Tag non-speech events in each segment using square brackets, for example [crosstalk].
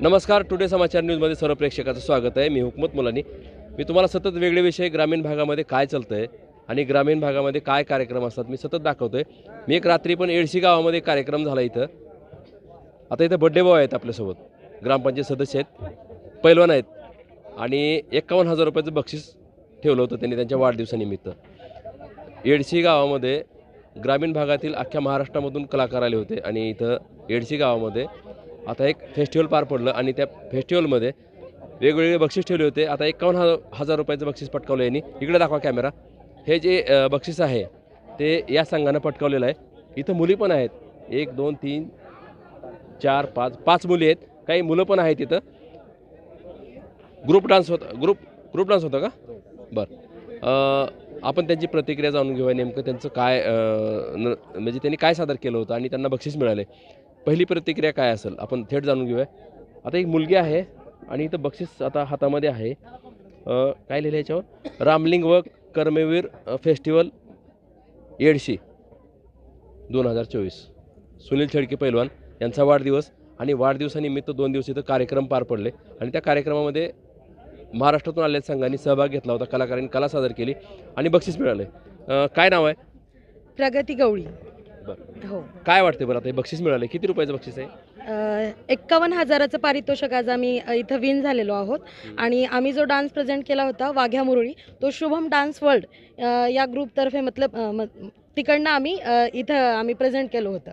नमस्कार टुडे समाचार न्यूजमध्ये सर्व प्रेक्षकाचं स्वागत आहे. मी हुकमत मुलानी. मी तुम्हाला सतत वेगळे विषय ग्रामीण भागामध्ये काय चालतं आहे आणि ग्रामीण भागामध्ये काय कार्यक्रम असतात मी सतत दाखवतो आहे मी एक रात्री पण एडशी गावामध्ये कार्यक्रम झाला इथं. आता इथं बड्डे बॉय आहेत आपल्यासोबत. ग्रामपंचायत सदस्य आहेत. पैलवान आहेत. आणि एकावन्न हजार रुपयाचं बक्षीस ठेवलं होतं त्यांनी त्यांच्या वाढदिवसानिमित्त. एडशी गावामध्ये ग्रामीण भागातील अख्ख्या महाराष्ट्रामधून कलाकार आले होते आणि इथं एडशी गावामध्ये आता एक फेस्टिवल पार पडलं आणि त्या फेस्टिवलमध्ये वेगवेगळे बक्षीस ठेवले होते. आता एकावन्न हजार हजार रुपयाचं बक्षीस पटकावलं यांनी. इकडे दाखवा कॅमेरा हे जे बक्षीस आहे ते या संघानं पटकावलेलं आहे. इथं मुली पण आहेत. एक दोन तीन चार पाच पाच मुली आहेत. काही मुलं पण आहेत इथं. ग्रुप डान्स होता ग्रुप ग्रुप डान्स होता का? बरं. आपण त्यांची प्रतिक्रिया जाणून घेऊया नेमकं त्यांचं काय म्हणजे त्यांनी काय सादर केलं होतं आणि त्यांना बक्षीस मिळाले. पहिली प्रतिक्रिया काय असेल? आपण थेट जाणून घेऊया. आता एक मुलगी आहे आणि इथं बक्षीस आता हातामध्ये आहे. काय लिहिलं याच्यावर? रामलिंग व कर्मवीर फेस्टिवल येडशी दोन हजार चोवीस. सुनील छेडके पैलवान यांचा वाढदिवस आणि वाढदिवसानिमित्त दोन दिवस इथं कार्यक्रम पार पडले. आणि त्या कार्यक्रमामध्ये महाराष्ट्रातून आलेल्या संघांनी सहभाग घेतला होता. कलाकारांनी कला सादर केली आणि बक्षीस मिळाले. काय नाव आहे? प्रगती गवळी. बरं. हो. काय वाटते बरं आता? हे बक्षीस मिळाले किती रुपयाचं बक्षीस आहे? एक्कावन्न हजाराचं पारितोषिक आज आम्ही अ, इथं विन झालेलो आहोत. आणि आम्ही जो डान्स प्रेझेंट केला होता वाघ्या मुरळी तो शुभम डान्स वर्ल्ड अ, या ग्रुपतर्फे मतलब अ, म- तिकडनं आम्ही अ, इथं आम्ही प्रेझेंट केलं होतं.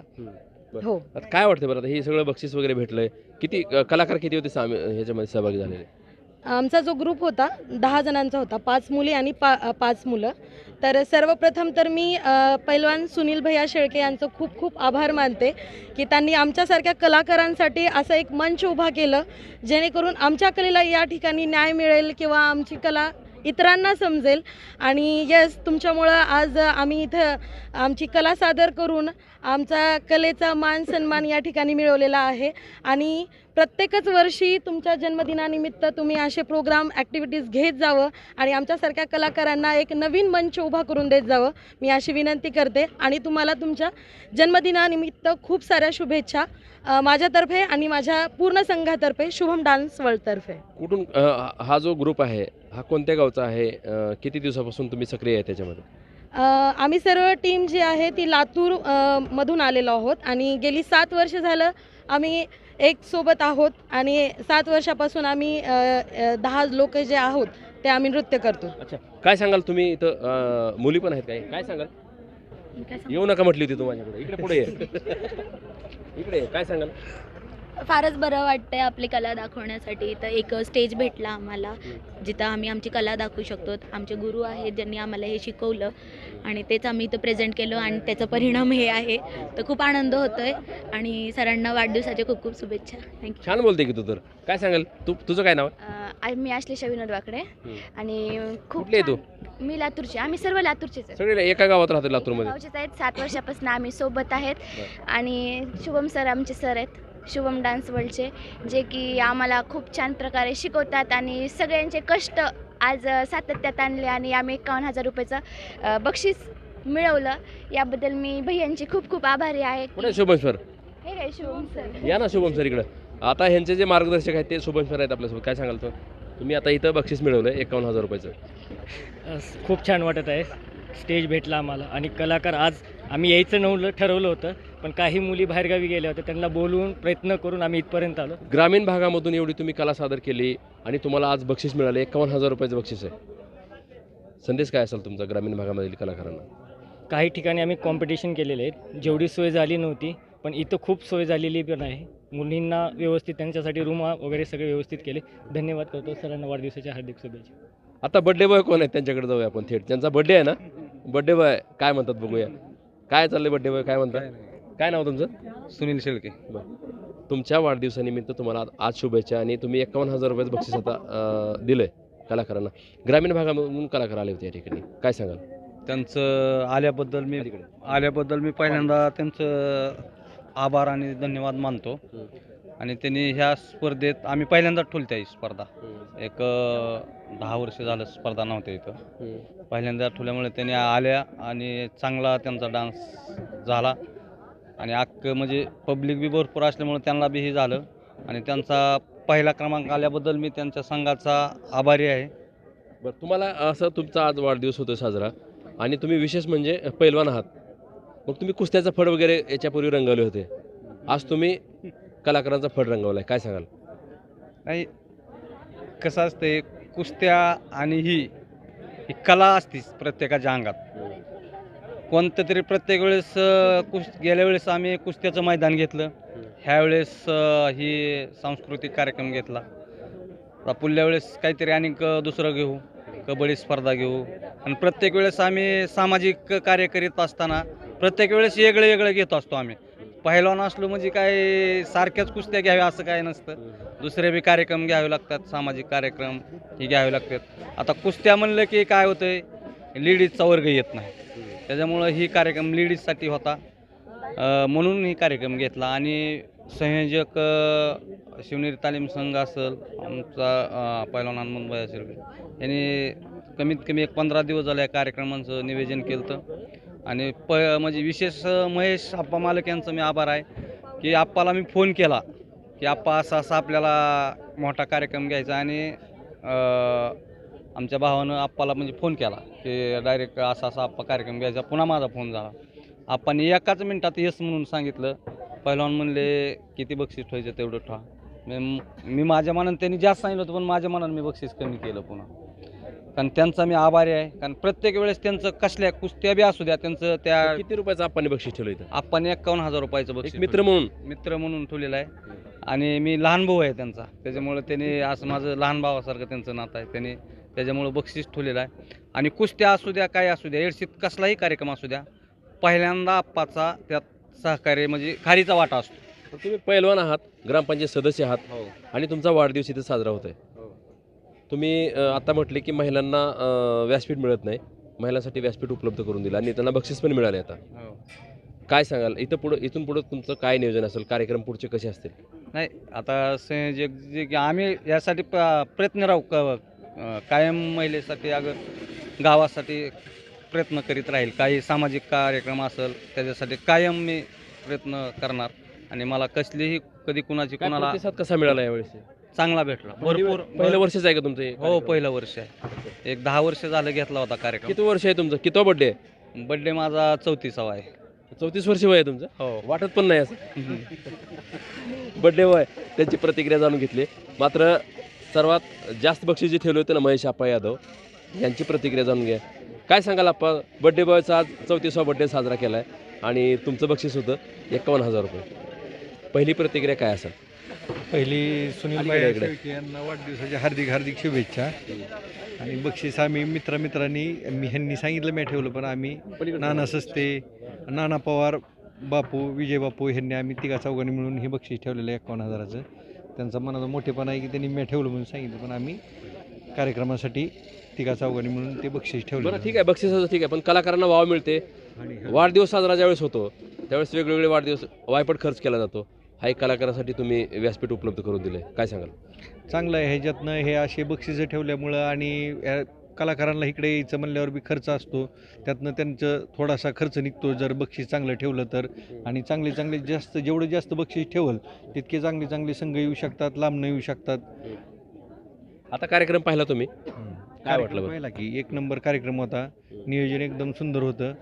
बरं. हो. आता काय वाटतं बरं आता? हे सगळं बक्षीस वगैरे भेटलंय. किती अ, कलाकार किती होते सामी ह्याच्यामध्ये सहभागी झालेले? आमचा जो ग्रुप होता दहा जणांचा होता. पाच मुली आणि पा अ, पाच मुलं. तर सर्वप्रथम तर मी पैलवान सुनील भैया शेळके यांचं खूप खूप आभार मानते की त्यांनी आमच्यासारख्या कलाकारांसाठी असं एक मंच उभा केलं जेणेकरून आमच्या कलेला या ठिकाणी न्याय मिळेल किंवा आमची कला इतरांना समजेल. आणि यस तुमच्यामुळं आज आम्ही इथं आमची कला सादर करून आमचा कलेचा मान सन्मान या ठिकाणी मिळवलेला आहे. आणि प्रत्येकच वर्षी तुमच्या जन्मदिनानिमित्त तुम्ही असे प्रोग्राम ॲक्टिव्हिटीज घेत जावं आणि आमच्यासारख्या कलाकारांना एक नवीन मंच उभा करून देत जावं. मी अशी विनंती करते आणि तुम्हाला तुमच्या जन्मदिनानिमित्त खूप साऱ्या शुभेच्छा. माझ्यातर्फे आणि माझ्या पूर्ण संघातर्फे शुभम डान्स वर्ल्डतर्फे. कुठून हा- जो ग्रुप आहे हा कोणत्या गावचा आहे? किती दिवसापासून तुम्ही सक्रिय आहे त्याच्यामध्ये? आम्ही सर्व टीम जी आहे ती लातूर मधून आलेलो आहोत आणि गेली सात वर्ष झालं आम्ही एक सोबत आहोत आणि सात वर्षापासून आम्ही अ, अ, दहा लोक जे आहोत ते आम्ही नृत्य करतो. अच्छा काय सांगाल तुम्ही इथं अ, मुली पण आहेत काय काय सांगाल? येऊ नका म्हटली होती तू माझ्याकडे. इकडे पुढे ये. [laughs] इकडे ये. काय सांगाल? फारच बरं वाटतंय आपली कला दाखवण्यासाठी. तर एक स्टेज भेटला आम्हाला जिथं आम्ही आमची कला दाखवू शकतो. आमचे गुरु आहेत ज्यांनी आम्हाला हे शिकवलं. आणि तेच आम्ही इथं प्रेझेंट केलं आणि त्याचा परिणाम हे आहे. तर खूप आनंद होतोय. आणि सरांना वाढदिवसाच्या खूप खूप शुभेच्छा. थँक्यू छान बोलते की तू तर. काय सांगाल? तू तुझं काय नाव? आहे मी आश्लेषा विनोद वाकडे. आणि खूप कुठली आहे तू? छान- मी लातूरची. आम्ही सर्व लातूरचेच आहेत. सगळे एका गावात राहते लातूरमध्ये. गावचेच आहेत. सात वर्षापासून आम्ही सोबत आहेत. बरं. आणि शुभम सर आमचे सर आहेत. शुभम डान्स वर्ल्डचे जे की आम्हाला खूप छान प्रकारे शिकवतात आणि सगळ्यांचे कष्ट आज सातत्यात आणले आणि आम्ही एकावन्न हजार रुपयाचं बक्षीस मिळवलं. याबद्दल मी भैयांची खूप खूप आभारी आहे कुठे शुभम सर? हे काय शुभम सर? या ना शुभम सर इकडं. आता ह्यांचे जे मार्गदर्शक आहेत ते शुभम सर आहेत आपल्यासोबत. काय सांगाल तू? तुम्ही आता इथं बक्षीस मिळवलं एकावन्न हजार रुपयाचं. अस- खूप छान वाटत आहे. स्टेज भेटला आम्हाला आणि कलाकार आज आम्ही यायचं नव्हतं ठरवलं होतं पण काही मुली बाहेरगावी गेल्या होत्या त्यांना बोलवून प्रयत्न करून आम्ही इथपर्यंत आलो. ग्रामीण भागामधून एवढी तुम्ही कला सादर केली आणि तुम्हाला आज बक्षीस मिळाले एकावन्न हजार रुपयाचं बक्षीस आहे. संदेश काय असेल तुमचा ग्रामीण भागामधील कलाकारांना? काही ठिकाणी आम्ही कॉम्पिटिशन केलेले आहेत. जेवढी सोय झाली नव्हती पण इथं खूप सोय झालेली पण आहे. मुलींना व्यवस्थित त्यांच्यासाठी रूम वगैरे सगळे व्यवस्थित केले. धन्यवाद करतो सरांना वाढदिवसाच्या हार्दिक शुभेच्छा. आता बड्डे बॉय कोण आहेत? त्यांच्याकडे जाऊया आपण थेट. त्यांचा बड्डे आहे ना? बड्डे बॉय काय म्हणतात बघूया. काय चाललंय बड्डे बॉय काय म्हणतात काय नाव तुमचं? सुनील शेळके. तुमच्या वाढदिवसानिमित्त तुम्हाला आज- आज शुभेच्छा आणि तुम्ही एकावन्न हजार रुपयाचं बक्षीस आता अं, दिलंय कलाकारांना. ग्रामीण भागामधून कलाकार आले होते या ठिकाणी. काय सांगाल? त्यांचं आल्याबद्दल मी आल्याबद्दल मी पहिल्यांदा त्यांचं आभार आणि धन्यवाद मानतो. आणि त्यांनी ह्या स्पर्धेत आम्ही पहिल्यांदाच ही स्पर्धा. एक अं, दहा वर्ष झालं स्पर्धा नव्हत्या इथं. पहिल्यांदा ठेवल्यामुळे त्यांनी आल्या आणि चांगला त्यांचा डान्स झाला. आणि अख्खं म्हणजे पब्लिक बी भरपूर असल्यामुळे त्यांना बी हे झालं. आणि त्यांचा पहिला क्रमांक आल्याबद्दल मी त्यांच्या संघाचा आभारी आहे. बरं तुम्हाला असं तुमचा आज वाढदिवस होतो साजरा. आणि तुम्ही विशेष म्हणजे पैलवान आहात. मग तुम्ही कुस्त्याचा फड वगैरे याच्यापूर्वी रंगवले होते. आज तुम्ही कलाकारांचा फड रंगवला आहे काय सांगाल? नाही कसं असते कुस्त्या आणि ही ही कला असतीच प्रत्येकाच्या अंगात. कोणतं तरी प्रत्येक वेळेस कुस् कुस गेल्या वेळेस आम्ही कुस्त्याचं मैदान घेतलं. ह्यावेळेस ही सांस्कृतिक कार्यक्रम घेतला. आता पुढल्या वेळेस काहीतरी आणि दुसरं घेऊ. कबड्डी स्पर्धा घेऊ. आणि प्रत्येक वेळेस आम्ही सामाजिक कार्य करीत असताना प्रत्येक वेळेस वेगळं वेगळं घेत असतो आम्ही. पहिलवान असलो म्हणजे काय सारख्याच कुस्त्या घ्याव्या असं काय नसतं. दुसरे बी कार्यक्रम घ्यावे लागतात सामाजिक कार्यक्रम हे घ्यावे लागतात. आता कुस्त्या म्हणलं की काय होतंय लेडीजचा वर्ग येत नाही. त्याच्यामुळं ही कार्यक्रम लेडीजसाठी होता. म्हणून ही कार्यक्रम घेतला आणि संयोजक शिवनेर शिवनेरी तालीम संघ असेल आमचा अं, पहिलवान हनुमंतभाई असेल यांनी कमीत कमी एक पंधरा दिवस झाले या कार्यक्रमांचं निवेदन केलं होतं आणि प म्हणजे विशेष महेश आप्पा मालक यांचं मी आभार आहे की आप्पाला मी फोन केला की आप्पा असा असा आपल्याला मोठा कार्यक्रम घ्यायचा आणि आमच्या भावानं आप्पाला म्हणजे फोन केला की डायरेक्ट असा असा आप्पा कार्यक्रम घ्यायचा पुन्हा माझा फोन झाला. आप्पाने एकाच मिनटात येस म्हणून सांगितलं पहिलवान म्हणले किती बक्षीस ठेवायचं तेवढं ठा मी माझ्या मनानं त्यांनी जास्त सांगितलं होतं पण माझ्या मनानं मी बक्षीस कमी केलं पुन्हा. कारण त्यांचा मी आभारी आहे. कारण प्रत्येक वेळेस त्यांचं कसल्या कुस्त्या बी असू द्या त्यांचं त्या किती रुपयाचं आपण बक्षीस ठेवलं इथं? आपण एकावन्न हजार रुपयाचं बक्षीस एक मित्र म्हणून? मित्र म्हणून ठेवलेला आहे. आणि मी लहान भाऊ आहे त्यांचा. त्याच्यामुळे त्यांनी असं माझं लहान भावासारखं त्यांचं नातं आहे. त्यांनी त्याच्यामुळं बक्षीस ठेवलेलं आहे. आणि कुस्त्या असू द्या काय असू द्या एडशीत कसलाही कार्यक्रम असू द्या पहिल्यांदा आप्पाचा त्यात सहकार्य म्हणजे खारीचा वाटा असतो. तुम्ही पैलवान आहात ग्रामपंचायत सदस्य आहात हो. आणि तुमचा वाढदिवस इथे साजरा होत आहे तुम्ही आता म्हटले की महिलांना व्यासपीठ मिळत नाही. महिलांसाठी व्यासपीठ उपलब्ध करून दिलं आणि त्यांना बक्षीस पण मिळाले आता. हो. काय सांगाल? इथं पुढं इथून पुढं तुमचं काय नियोजन असेल? कार्यक्रम पुढचे कसे असतील? नाही आता संयोजक जे की आम्ही यासाठी प- प्रयत्न राहू क कायम महिलेसाठी अगर गावासाठी प्रयत्न करीत राहील काही सामाजिक कार्यक्रम असेल त्याच्यासाठी कायम मी प्रयत्न करणार. आणि मला कसलीही कधी कुणाची काय कुणाला प्रतिसाद कसा मिळाला यावेळेस? चांगला भेटला. भरपूर पहिलं वर्षच आहे का तुमचं हे हो? पहिलं वर्ष आहे. एक दहा वर्ष झालं घेतला होता कार्यक्रम. किती वर्ष आहे तुमचं? किती बड्डे बड्डे माझा चौतीसावा आहे. चौतीस वर्ष वय आहे तुमचं? हो. वाटत पण नाही असं? बड्डे वय. त्यांची प्रतिक्रिया जाणून घेतली. मात्र सर्वात जास्त बक्षीस जे ठेवले होते ना महेश आप्पा यादव यांची प्रतिक्रिया जाणून घ्या. काय सांगाल आप्पा? बड्डे बॉयचा आज चौतीसवा बड्डे साजरा केला आहे आणि तुमचं बक्षीस होतं एकावन्न हजार रुपये. पहिली प्रतिक्रिया काय असेल? पहिली सुनील यांना वाढदिवसाच्या हार्दिक हार्दिक शुभेच्छा. आणि बक्षीस आम्ही मित्रामित्रांनी मी ह्यांनी सांगितलं मी ठेवलं पण आम्ही नाना सस्ते नाना पवार बापू विजय बापू ह्यांनी आम्ही तिघा चौघांनी मिळून हे बक्षीस ठेवलेलं आहे एकावन्न हजाराचं. त्यांचा मनाचा मोठेपणा आहे की त्यांनी मी ठेवलं म्हणून सांगितलं पण आम्ही कार्यक्रमासाठी तिघा चौघांनी मिळून ते बक्षीस ठेवलं बरं ठीक आहे बक्षिसाचं ठीक आहे पण कलाकारांना वाव मिळते. आणि वाढदिवस साजरा ज्यावेळेस होतो त्यावेळेस वेगवेगळे वाढदिवस वायपट खर्च केला जातो. हा एक कलाकारासाठी तुम्ही व्यासपीठ उपलब्ध करून दिले काय सांगाल? चांगलं आहे. ह्याच्यातनं हे असे बक्षिसं ठेवल्यामुळं आणि या कलाकारांना इकडे यायचं म्हणल्यावर बी खर्च असतो. त्यातनं त्यांचं थोडासा खर्च निघतो. जर बक्षीस चांगलं ठेवलं तर. आणि चांगले चांगले जास्त जेवढं जास्त बक्षीस ठेवल तितके चांगले चांगले संघ येऊ शकतात लांबनं येऊ शकतात. आता कार्यक्रम पाहिला तुम्ही? काय वाटलं बरं? पाहिला की एक नंबर कार्यक्रम होता. नियोजन एकदम सुंदर होतं.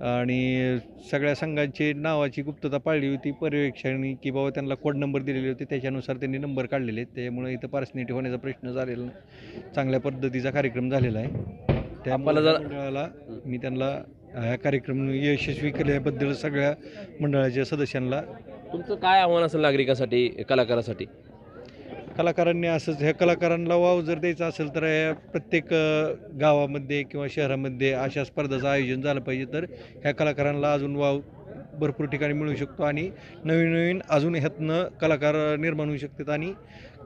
आणि सगळ्या संघांची नावाची गुप्तता पाळली होती. पर्यवेक्षणी की बाबा त्यांना कोड नंबर दिलेले होते. त्याच्यानुसार त्यांनी नंबर काढलेले आहेत. त्यामुळे इथं पार्सनिटी होण्याचा प्रश्न झालेला नाही. चांगल्या पद्धतीचा कार्यक्रम झालेला आहे. त्यामुळे आपल्याला जरा- मंडळाला मी त्यांना हा कार्यक्रम यशस्वी केल्याबद्दल सगळ्या मंडळाच्या सदस्यांना तुमचं काय आव्हान असेल नागरिकांसाठी कलाकारासाठी? कलाकारांनी असंच ह्या कलाकारांना वाव जर द्यायचा असेल तर ह्या प्रत्येक गावामध्ये किंवा शहरामध्ये अशा स्पर्धाचं आयोजन झालं पाहिजे. तर ह्या कलाकारांना अजून वाव भरपूर ठिकाणी मिळू शकतो आणि नवीन नवीन अजून ह्यातनं कलाकार निर्माण होऊ शकतात आणि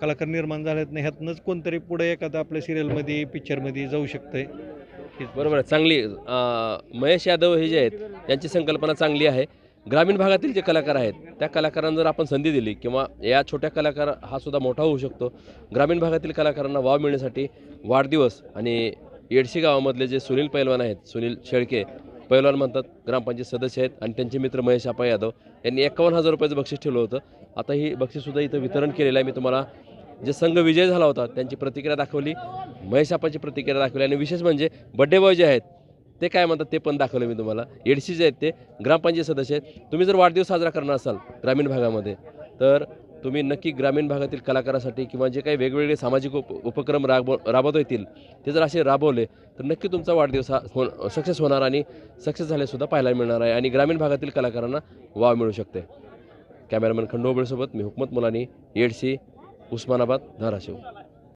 कलाकार निर्माण झाल्यातनं ह्यातनंच कोणतरी पुढे एखादं आपल्या सिरियलमध्ये पिक्चरमध्ये जाऊ शकतं आहे बरोबर आहे. चांगली महेश यादव हे जे आहेत यांची संकल्पना चांगली आहे. ग्रामीण भागातील जे कलाकार आहेत त्या कलाकारांना जर आपण संधी दिली किंवा या छोट्या कलाकार हा सुद्धा मोठा होऊ शकतो ग्रामीण भागातील कलाकारांना वाव मिळण्यासाठी वाढदिवस आणि येडशी गावामधले जे सुनील पैलवान आहेत सुनील शेळके पैलवान म्हणतात ग्रामपंचायत सदस्य आहेत आणि त्यांचे मित्र महेश आपा यादव यांनी एकावन्न हजार रुपयाचं बक्षीस ठेवलं होतं. आता ही बक्षीससुद्धा इथं वितरण केलेलं आहे. मी तुम्हाला जे संघ विजय झाला होता त्यांची प्रतिक्रिया दाखवली महेश आपाची प्रतिक्रिया दाखवली आणि विशेष म्हणजे बड्डे बॉय जे आहेत ते काय म्हणतात ते पण दाखवलं मी तुम्हाला. एडसी जे आहेत ते ग्रामपंचायत सदस्य आहेत. तुम्ही जर वाढदिवस साजरा करणार असाल ग्रामीण भागामध्ये तर तुम्ही नक्की ग्रामीण भागातील कलाकारासाठी किंवा जे काही वेगवेगळे सामाजिक उप उपक्रम राबव राबवता येतील ते जर असे राबवले तर नक्की तुमचा वाढदिवस हा हो सक्सेस होणार आणि सक्सेस झालेसुद्धा पाहायला मिळणार आहे आणि ग्रामीण भागातील कलाकारांना वाव मिळू शकते. कॅमेरामॅन खंडोबळसोबत मी हुकमत मुलानी एडसी उस्मानाबाद धाराशिव.